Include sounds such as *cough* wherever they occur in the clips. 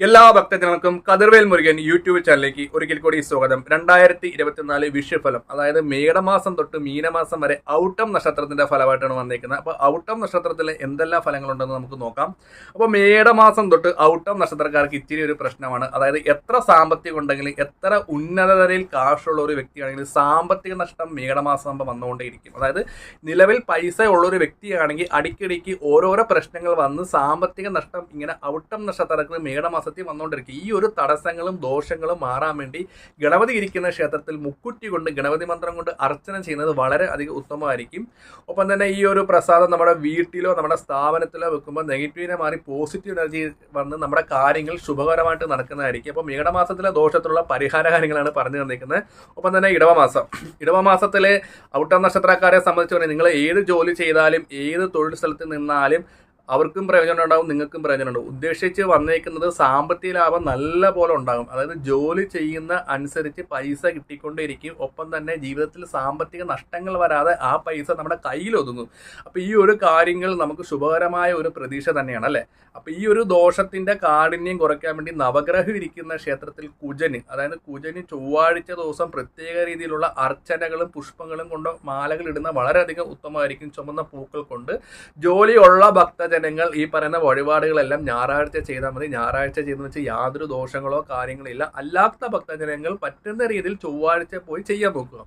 എല്ലാ ഭക്തജനങ്ങൾക്കും കതിർവേൽ മുരുകൻ യൂട്യൂബ് ചാനലിലേക്ക് ഒരിക്കൽ കൂടി സ്വാഗതം. രണ്ടായിരത്തി ഇരുപത്തിനാല് വിഷുഫലം അതായത് മേടമാസം തൊട്ട് മീനമാസം വരെ ഔട്ടം നക്ഷത്രത്തിന്റെ ഫലമായിട്ടാണ് വന്നിരിക്കുന്നത് അപ്പോൾ ഔട്ടം നക്ഷത്രത്തിൽ എന്തെല്ലാം ഫലങ്ങളുണ്ടെന്ന് നമുക്ക് നോക്കാം. അപ്പോൾ മേടമാസം തൊട്ട് ഔട്ടം നക്ഷത്രക്കാർക്ക് ഇച്ചിരി ഒരു പ്രശ്നമാണ്. അതായത് എത്ര സാമ്പത്തികം ഉണ്ടെങ്കിലും എത്ര ഉന്നതതലയിൽ കാശുള്ള ഒരു വ്യക്തിയാണെങ്കിലും സാമ്പത്തിക നഷ്ടം മേടമാസം ആകുമ്പോൾ വന്നുകൊണ്ടേയിരിക്കും. അതായത് നിലവിൽ പൈസ ഉള്ള ഒരു വ്യക്തിയാണെങ്കിൽ അടിക്കടിക്ക് ഓരോരോ പ്രശ്നങ്ങൾ വന്ന് സാമ്പത്തിക നഷ്ടം ഇങ്ങനെ ഔട്ടം നക്ഷത്രത്തിന് മേടമാസത്തിൽ വന്നുകൊണ്ടിരിക്കും. ഈ ഒരു തടസ്സങ്ങളും ദോഷങ്ങളും മാറാൻ വേണ്ടി ഗണപതി ഇരിക്കുന്ന ക്ഷേത്രത്തിൽ മുക്കുറ്റി കൊണ്ട് ഗണപതി മന്ത്രം കൊണ്ട് അർച്ചന ചെയ്യുന്നത് വളരെ അധികം ഉത്തമമായിരിക്കും. ഒപ്പം തന്നെ ഈ ഒരു പ്രസാദം നമ്മുടെ വീട്ടിലോ നമ്മുടെ സ്ഥാപനത്തിലോ വെക്കുമ്പോൾ നെഗറ്റീവിനെ മാറി പോസിറ്റീവ് എനർജി വന്ന് നമ്മുടെ കാര്യങ്ങൾ ശുഭകരമായിട്ട് നടക്കുന്നതായിരിക്കും. അപ്പോൾ മേടമാസത്തിലെ ദോഷത്തിലുള്ള പരിഹാര കാര്യങ്ങളാണ് പറഞ്ഞു തന്നിരിക്കുന്നത്. ഒപ്പം തന്നെ ഇടവമാസം. ഇടവമാസത്തിലെ ഔട്ടർ നക്ഷത്രക്കാരെ സംബന്ധിച്ച് പറഞ്ഞാൽ നിങ്ങൾ ഏത് ജോലി ചെയ്താലും ഏത് തൊഴിൽ സ്ഥലത്ത് നിന്നാലും അവർക്കും പ്രയോജനം ഉണ്ടാകും നിങ്ങൾക്കും പ്രയോജനം ഉണ്ടാകും ഉദ്ദേശിച്ച് വന്നേക്കുന്നത് സാമ്പത്തിക ലാഭം നല്ല പോലെ ഉണ്ടാകും. അതായത് ജോലി ചെയ്യുന്ന അനുസരിച്ച് പൈസ കിട്ടിക്കൊണ്ടേയിരിക്കും. ഒപ്പം തന്നെ ജീവിതത്തിൽ സാമ്പത്തിക നഷ്ടങ്ങൾ വരാതെ ആ പൈസ നമ്മുടെ കയ്യിൽ ഒതുങ്ങും. അപ്പോൾ ഈ ഒരു കാര്യങ്ങൾ നമുക്ക് ശുഭകരമായ ഒരു പ്രതീക്ഷ തന്നെയാണ് അല്ലേ? അപ്പോൾ ഈ ഒരു ദോഷത്തിന്റെ കാഠിന്യം കുറയ്ക്കാൻ വേണ്ടി നവഗ്രഹം ഇരിക്കുന്ന ക്ഷേത്രത്തിൽ കുജന് അതായത് കുജന് ചൊവ്വാഴ്ച ദിവസം പ്രത്യേക രീതിയിലുള്ള അർച്ചനകളും പുഷ്പങ്ങളും കൊണ്ട് മാലകൾ ഇടുന്ന വളരെയധികം ഉത്തമമായിരിക്കും. ചുമന്ന പൂക്കൾ കൊണ്ട് ജോലിയുള്ള ഭക്തജനങ്ങൾ ഈ പറയുന്ന വഴിപാടുകളെല്ലാം ഞായറാഴ്ച ചെയ്താൽ മതി. ഞായറാഴ്ച ചെയ്തെന്ന് വെച്ചാൽ യാതൊരു ദോഷങ്ങളോ കാര്യങ്ങളോ ഇല്ല. അല്ലാത്ത ഭക്തജനങ്ങൾ പറ്റുന്ന രീതിയിൽ ചൊവ്വാഴ്ച പോയി ചെയ്യാൻ നോക്കുക.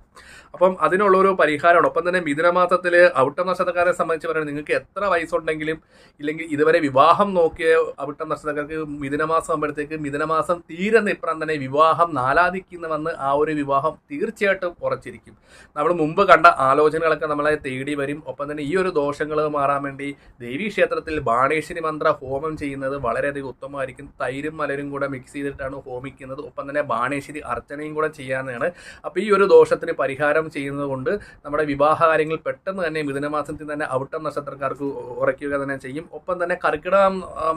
അപ്പം അതിനുള്ള ഒരു പരിഹാരമാണ്. ഒപ്പം തന്നെ മിഥുനമാസത്തിൽ ഔട്ട നക്ഷത്രക്കാരെ സംബന്ധിച്ച് പറയുന്നത് നിങ്ങൾക്ക് എത്ര വയസ്സുണ്ടെങ്കിലും ഇല്ലെങ്കിൽ ഇതുവരെ വിവാഹം നോക്കിയ ഔട്ട നക്ഷത്രക്കാർക്ക് മിഥുനമാസം ആകുമ്പോഴത്തേക്ക് മിഥുനമാസം തീരുന്ന ഇപ്പുറം തന്നെ വിവാഹം നാലാദിക്കുന്ന വന്ന് ആ ഒരു വിവാഹം തീർച്ചയായിട്ടും കുറച്ചിരിക്കും നമ്മൾ മുമ്പ് കണ്ട ആലോചനകളൊക്കെ നമ്മളെ തേടി വരും. ഒപ്പം തന്നെ ഈ ഒരു ദോഷങ്ങൾ മാറാൻ വേണ്ടി ദേവീ ക്ഷേത്രത്തിൽ ബാണേശ്വരി മന്ത്ര ഹോമം ചെയ്യുന്നത് വളരെയധികം ഉത്തമമായിരിക്കും. തൈരും മലരും കൂടെ മിക്സ് ചെയ്തിട്ടാണ് ഹോമിക്കുന്നത്. ഒപ്പം തന്നെ ബാണേശ്വരി അർച്ചനയും കൂടെ ചെയ്യാവുന്നതാണ്. അപ്പോൾ ഈ ഒരു ദോഷത്തിന് പരിഹാരം ചെയ്യുന്നത് കൊണ്ട് നമ്മുടെ വിവാഹ കാര്യങ്ങൾ പെട്ടെന്ന് തന്നെ മിഥുനമാസത്തിൽ തന്നെ ഔട്ടം നക്ഷത്രക്കാർക്ക് ഉറയ്ക്കുക തന്നെ ചെയ്യും. ഒപ്പം തന്നെ കർക്കിടക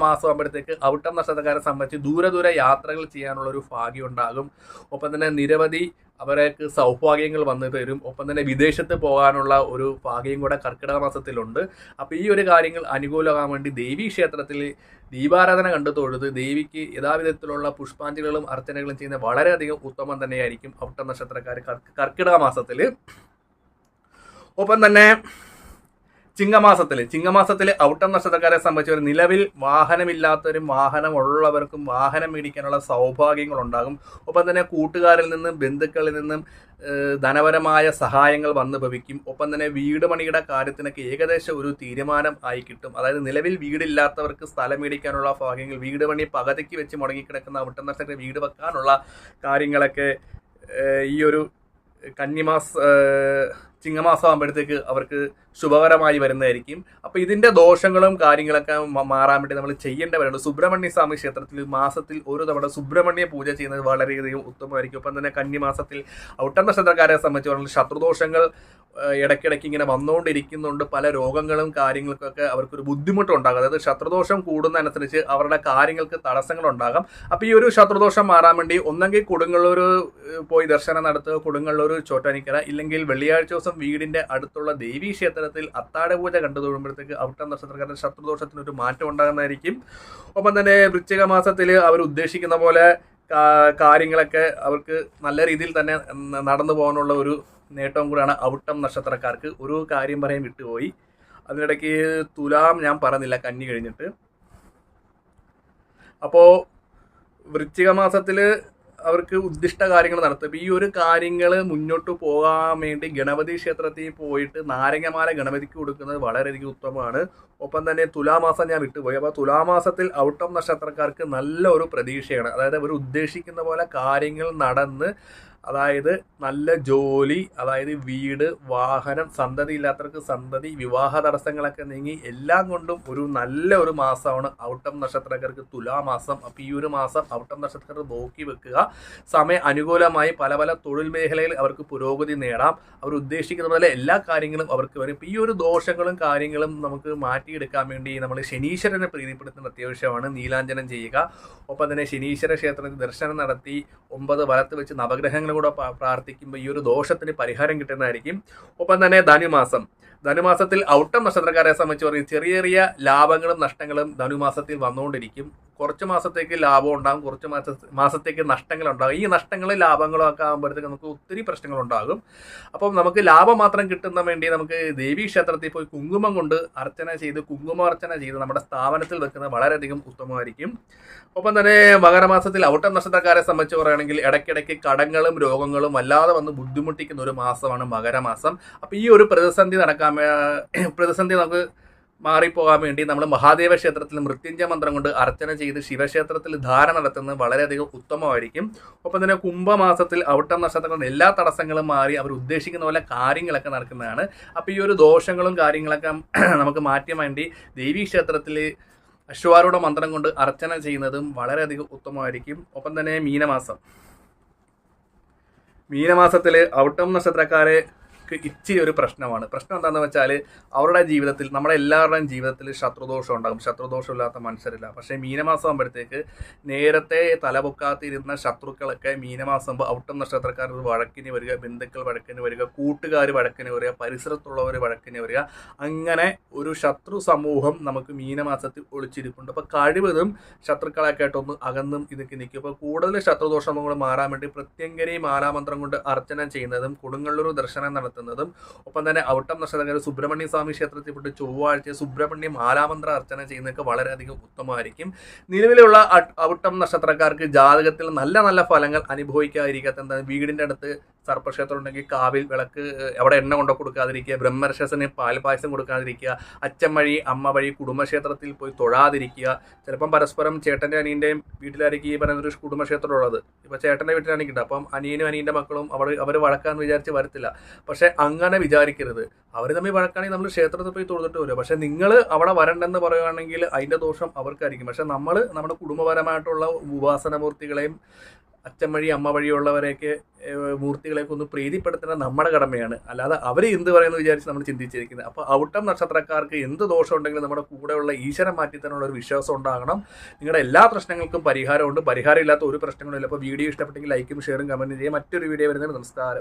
മാസം ആകുമ്പോഴത്തേക്ക് ഔട്ടം നക്ഷത്രക്കാരെ സംബന്ധിച്ച് ദൂരെ ദൂരെ യാത്രകൾ ചെയ്യാനുള്ള ഒരു ഭാഗ്യം ഉണ്ടാകും. ഒപ്പം തന്നെ നിരവധി അവർക്ക് സൗഭാഗ്യങ്ങൾ വന്നു തരും. ഒപ്പം തന്നെ വിദേശത്ത് പോകാനുള്ള ഒരു ഭാഗ്യം കൂടെ കർക്കിടക മാസത്തിലുണ്ട്. അപ്പോൾ ഈ ഒരു കാര്യങ്ങൾ അനുകൂലമാകാൻ വേണ്ടി ദേവീ ക്ഷേത്രത്തിൽ ദീപാരാധന കണ്ടു തൊഴുത് ദേവിക്ക് യഥാവിധത്തിലുള്ള പുഷ്പാഞ്ജലികളും അർച്ചനകളും ചെയ്യുന്ന വളരെയധികം ഉത്തമം തന്നെയായിരിക്കും ഔട്ട നക്ഷത്രക്കാർ കർക്ക്- കർക്കിടക മാസത്തിൽ ഒപ്പം തന്നെ ചിങ്ങമാസത്തിൽ ചിങ്ങമാസത്തിൽ ഔട്ടം നക്ഷത്രക്കാരെ ഒരു നിലവിൽ വാഹനമില്ലാത്തവരും വാഹനമുള്ളവർക്കും വാഹനം മേടിക്കാനുള്ള സൗഭാഗ്യങ്ങൾ ഉണ്ടാകും ഒപ്പം തന്നെ കൂട്ടുകാരിൽ നിന്നും ബന്ധുക്കളിൽ നിന്നും ധനപരമായ സഹായങ്ങൾ വന്നു ഭവിക്കും. ഒപ്പം തന്നെ വീട് പണിയുടെ കാര്യത്തിനൊക്കെ ഏകദേശം ഒരു തീരുമാനം ആയി കിട്ടും. അതായത് നിലവിൽ വീടില്ലാത്തവർക്ക് സ്ഥലം മേടിക്കാനുള്ള ഭാഗ്യങ്ങൾ വീട് പണി പകുതിക്ക് വെച്ച് മുടങ്ങിക്കിടക്കുന്ന ഔട്ടം നക്ഷത്ര വീട് വെക്കാനുള്ള കാര്യങ്ങളൊക്കെ ഈ ഒരു കന്നിമാസ ചിങ്ങമാസം ആകുമ്പോഴത്തേക്ക് അവർക്ക് ശുഭകരമായി വരുന്നതായിരിക്കും. അപ്പോൾ ഇതിന്റെ ദോഷങ്ങളും കാര്യങ്ങളൊക്കെ മാറാൻ വേണ്ടി നമ്മൾ ചെയ്യേണ്ടവരുണ്ട്. സുബ്രഹ്മണ്യ സ്വാമി ക്ഷേത്രത്തിൽ മാസത്തിൽ ഒരു തവണ സുബ്രഹ്മണ്യ പൂജ ചെയ്യുന്നത് വളരെയധികം ഉത്തമമായിരിക്കും. ഒപ്പം തന്നെ കന്നിമാസത്തിൽ ഔട്ടം നക്ഷത്രക്കാരെ സംബന്ധിച്ച് പറഞ്ഞാൽ ശത്രുദോഷങ്ങൾ ഇടയ്ക്കിടയ്ക്ക് ഇങ്ങനെ വന്നുകൊണ്ടിരിക്കുന്നുണ്ട്. പല രോഗങ്ങളും കാര്യങ്ങൾക്കൊക്കെ അവർക്കൊരു ബുദ്ധിമുട്ടുണ്ടാകും. അതായത് ശത്രുദോഷം കൂടുന്നതനുസരിച്ച് അവരുടെ കാര്യങ്ങൾക്ക് തടസ്സങ്ങൾ ഉണ്ടാകാം അപ്പോൾ ഈ ഒരു ശത്രുദോഷം മാറാൻ വേണ്ടി ഒന്നെങ്കിൽ കൊടുങ്ങല്ലൂർ പോയി ദർശനം നടത്തുക കൊടുങ്ങല്ലൂർ ചോറ്റാനിക്കര ഇല്ലെങ്കിൽ വെള്ളിയാഴ്ച ദിവസം വീടിന്റെ അടുത്തുള്ള ദേവീ ക്ഷേത്രത്തിൽ അത്താഴ പൂജ കണ്ടു തൊഴുമ്പോഴത്തേക്ക് അവിട്ടം നക്ഷത്രക്കാരുടെ ശത്രുദോഷത്തിന് ഒരു മാറ്റം ഉണ്ടാകുന്നതായിരിക്കും. ഒപ്പം തന്നെ വൃശ്ചിക മാസത്തിൽ അവർ ഉദ്ദേശിക്കുന്ന പോലെ കാര്യങ്ങളൊക്കെ അവർക്ക് നല്ല രീതിയിൽ തന്നെ നടന്നു പോകാനുള്ള ഒരു നേട്ടവും കൂടാണ് ഔട്ടം നക്ഷത്രക്കാർക്ക്. ഒരു കാര്യം പറയാൻ വിട്ടുപോയി. അതിനിടയ്ക്ക് തുലാം ഞാൻ പറഞ്ഞില്ല കന്നി കഴിഞ്ഞിട്ട്. അപ്പോൾ വൃശ്ചിക മാസത്തിൽ അവർക്ക് ഉദ്ദിഷ്ട കാര്യങ്ങൾ നടത്തും. ഈ ഒരു കാര്യങ്ങൾ മുന്നോട്ട് പോകാൻ വേണ്ടി ഗണപതി ക്ഷേത്രത്തിൽ പോയിട്ട് നാരങ്ങമാല ഗണപതിക്ക് കൊടുക്കുന്നത് വളരെയധികം ഉത്തമമാണ്. ഒപ്പം തന്നെ തുലാമാസം ഞാൻ വിട്ടുപോയി. അപ്പോൾ തുലാമാസത്തിൽ ഔട്ടം നക്ഷത്രക്കാർക്ക് നല്ല ഒരു പ്രതീക്ഷയാണ്. അതായത് അവർ ഉദ്ദേശിക്കുന്ന പോലെ കാര്യങ്ങൾ നടന്ന് അതായത് നല്ല ജോലി അതായത് വീട് വാഹനം സന്തതി ഇല്ലാത്തവർക്ക് സന്തതി വിവാഹ തടസ്സങ്ങളൊക്കെ നീങ്ങി എല്ലാം കൊണ്ടും ഒരു നല്ല ഒരു മാസമാണ് ഔട്ടം നക്ഷത്രക്കാർക്ക് തുലാമാസം. അപ്പോൾ ഈ ഒരു മാസം ഔട്ടം നക്ഷത്രക്കാർ നോക്കി വെക്കുക. സമയം അനുകൂലമായി പല പല തൊഴിൽ മേഖലയിൽ അവർക്ക് പുരോഗതി നേടാം. അവർ ഉദ്ദേശിക്കുന്ന പോലെ എല്ലാ കാര്യങ്ങളും അവർക്ക് വരും. ഈ ഒരു ദോഷങ്ങളും കാര്യങ്ങളും നമുക്ക് മാറ്റിയെടുക്കാൻ വേണ്ടി നമ്മൾ ശനീശ്വരനെ പ്രീതിപ്പെടുത്തുന്ന അത്യാവശ്യമാണ്. നീലാഞ്ജനം ചെയ്യുക. ഒപ്പം തന്നെ ശനീശ്വര ക്ഷേത്രത്തിൽ ദർശനം നടത്തി ഒമ്പത് വലത്ത് വെച്ച് നവഗ്രഹങ്ങൾ പ്രശ്നങ്ങളും കൂടെ പ്രാർത്ഥിക്കുമ്പോൾ ഈ ഒരു ദോഷത്തിന് പരിഹാരം കിട്ടുന്നതായിരിക്കും. ഒപ്പം തന്നെ ധനുമാസം. ധനുമാസത്തിൽ ഔട്ടം നക്ഷത്രക്കാരെ സംബന്ധിച്ച് പറയും ചെറിയ ചെറിയ ലാഭങ്ങളും നഷ്ടങ്ങളും ധനുമാസത്തിൽ വന്നുകൊണ്ടിരിക്കും. കുറച്ച് മാസത്തേക്ക് ലാഭം ഉണ്ടാകും കുറച്ച് മാസ മാസത്തേക്ക് നഷ്ടങ്ങൾ ഉണ്ടാകും. ഈ നഷ്ടങ്ങളും ലാഭങ്ങളും ഒക്കെ ആകുമ്പോഴത്തേക്ക് നമുക്ക് ഒത്തിരി പ്രശ്നങ്ങൾ ഉണ്ടാകും. അപ്പം നമുക്ക് ലാഭം മാത്രം കിട്ടുന്ന വേണ്ടി നമുക്ക് ദേവീ ക്ഷേത്രത്തിൽ പോയി കുങ്കുമം കൊണ്ട് അർച്ചന ചെയ്ത് കുങ്കുമാർച്ചന ചെയ്ത് നമ്മുടെ സ്ഥാപനത്തിൽ വെക്കുന്നത് വളരെയധികം ഉത്തമമായിരിക്കും. ഒപ്പം തന്നെ മകരമാസത്തിൽ ഔട്ടം നക്ഷത്രക്കാരെ സംബന്ധിച്ച് പറയുകയാണെങ്കിൽ ഇടയ്ക്കിടയ്ക്ക് കടങ്ങളും രോഗങ്ങളും വല്ലാതെ വന്ന് ബുദ്ധിമുട്ടിക്കുന്ന ഒരു മാസമാണ് മകരമാസം. അപ്പം ഈ ഒരു പ്രതിസന്ധി നടക്കാൻ *clears throat* പ്രതിസന്ധി നമുക്ക് മാറിപ്പോകാൻ വേണ്ടി നമ്മൾ മഹാദേവ ക്ഷേത്രത്തിൽ മൃത്യുഞ്ജയ മന്ത്രം കൊണ്ട് അർച്ചന ചെയ്ത് ശിവക്ഷേത്രത്തിൽ ധാരണ നടത്തുന്നത് വളരെയധികം ഉത്തമമായിരിക്കും. ഒപ്പം തന്നെ കുംഭമാസത്തിൽ ഔട്ടം നക്ഷത്രങ്ങളും എല്ലാ തടസ്സങ്ങളും മാറി അവർ ഉദ്ദേശിക്കുന്ന പോലെ കാര്യങ്ങളൊക്കെ നടക്കുന്നതാണ്. അപ്പോൾ ഈ ഒരു ദോഷങ്ങളും കാര്യങ്ങളൊക്കെ *clears throat* നമുക്ക് മാറ്റാൻ വേണ്ടി ദേവീ ക്ഷേത്രത്തിൽ അശ്വാരൂഢ മന്ത്രം കൊണ്ട് അർച്ചന ചെയ്യുന്നതും വളരെയധികം ഉത്തമമായിരിക്കും. ഒപ്പം തന്നെ മീനമാസം. മീനമാസത്തിൽ ഔട്ടം നക്ഷത്രക്കാരെ ഇച്ചിരി ഒരു പ്രശ്നമാണ്. പ്രശ്നം എന്താണെന്ന് വെച്ചാൽ അവരുടെ ജീവിതത്തിൽ നമ്മുടെ എല്ലാവരുടെയും ജീവിതത്തിൽ ശത്രുദോഷം ഉണ്ടാകും. ശത്രുദോഷമില്ലാത്ത മനുഷ്യരില്ല. പക്ഷേ മീനമാസം ആകുമ്പോഴത്തേക്ക് നേരത്തെ തലപൊക്കാത്തിരുന്ന ശത്രുക്കളൊക്കെ മീനമാസം ആകുമ്പോൾ ഔട്ടം നക്ഷത്രക്കാർ വഴക്കിന് വരിക ബന്ധുക്കൾ വഴക്കിന് വരിക കൂട്ടുകാർ വഴക്കിന് വരിക പരിസരത്തുള്ളവർ വഴക്കിന് വരിക അങ്ങനെ ഒരു ശത്രു സമൂഹം നമുക്ക് മീനമാസത്തിൽ ഒളിച്ചിരിപ്പുണ്ട്. അപ്പോൾ കഴിവതും ശത്രുക്കളൊക്കെ ആയിട്ടൊന്ന് അകന്നും ഇതൊക്കെ നിൽക്കും. അപ്പോൾ കൂടുതൽ ശത്രുദോഷം കൂടെ മാറാൻ വേണ്ടി പ്രത്യങ്കരി മാലാമന്ത്രം കൊണ്ട് അർച്ചന ചെയ്യുന്നതും കൊടുങ്ങല്ലൂർ ദർശനം നടത്തുന്നതും ഒപ്പം തന്നെ ഔട്ടം നക്ഷത്രക്കാർ സുബ്രഹ്മണ്യ സ്വാമി ക്ഷേത്രത്തിൽ പോയിട്ട് ചൊവ്വാഴ്ച സുബ്രഹ്മണ്യം മാലാമന്ത്ര അർച്ചന ചെയ്യുന്നതൊക്കെ വളരെയധികം ഉത്തമമായിരിക്കും. നിലവിലുള്ള ഔട്ടം നക്ഷത്രക്കാർക്ക് ജാതകത്തിൽ നല്ല നല്ല ഫലങ്ങൾ അനുഭവിക്കാതിരിക്കാത്ത എന്താ വീടിന്റെ അടുത്ത് സർപ്പക്ഷേത്രം ഉണ്ടെങ്കിൽ കാവിൽ വിളക്ക് അവിടെ എണ്ണ കൊണ്ടു കൊടുക്കാതിരിക്കുക ബ്രഹ്മരക്ഷസിന് പാൽപായസം കൊടുക്കാതിരിക്കുക അച്ഛൻ വഴി അമ്മ വഴി കുടുംബക്ഷേത്രത്തിൽ പോയി തൊഴാതിരിക്കുക. ചിലപ്പം പരസ്പരം ചേട്ടന്റെ അനിയന്റെയും വീട്ടിലായിരിക്കും ഈ പറയുന്ന ഒരു കുടുംബക്ഷേത്രം ഉള്ളത്. ഇപ്പോൾ ചേട്ടന്റെ വീട്ടിലാണെങ്കിൽ അപ്പം അനിയനും അനിയന്റെ മക്കളും അവർ അവർ വഴക്കാന്ന് വിചാരിച്ച് വരത്തില്ല. പക്ഷെ അങ്ങനെ വിചാരിക്കരുത്. അവർ തമ്മിൽ വഴക്കാണെങ്കിൽ നമ്മൾ ക്ഷേത്രത്തിൽ പോയി തൊഴുതിട്ട് വരും പക്ഷെ നിങ്ങൾ അവിടെ വരണ്ടെന്ന് പറയുകയാണെങ്കിൽ അതിന്റെ ദോഷം അവർക്കായിരിക്കും. പക്ഷെ നമ്മൾ നമ്മുടെ കുടുംബപരമായിട്ടുള്ള ഉപാസനമൂർത്തികളെയും അച്ഛൻ വഴി അമ്മ വഴിയുള്ളവരെയൊക്കെ മൂർത്തികളെയൊക്കെ ഒന്ന് പ്രീതിപ്പെടുത്തുന്നത് നമ്മുടെ കടമയാണ്. അല്ലാതെ അവർ എന്ത് പറയുന്നത് വിചാരിച്ച് നമ്മൾ ചിന്തിച്ചിരിക്കുന്നത്. അപ്പോൾ ഔട്ടം നക്ഷത്രക്കാർക്ക് എന്ത് ദോഷം ഉണ്ടെങ്കിലും നമ്മുടെ കൂടെയുള്ള ഈശ്വരൻ മാറ്റിത്തനുള്ള ഒരു വിശ്വാസം ഉണ്ടാകണം. നിങ്ങളുടെ എല്ലാ പ്രശ്നങ്ങൾക്കും പരിഹാരമുണ്ട്. പരിഹാരം ഇല്ലാത്ത ഒരു പ്രശ്നങ്ങളും ഇല്ല. അപ്പോൾ വീഡിയോ ഇഷ്ടപ്പെട്ടെങ്കിൽ ലൈക്കും ഷെയറും കമന്റും ചെയ്യുക. മറ്റൊരു വീഡിയോ വരുന്നത് നമസ്കാരം.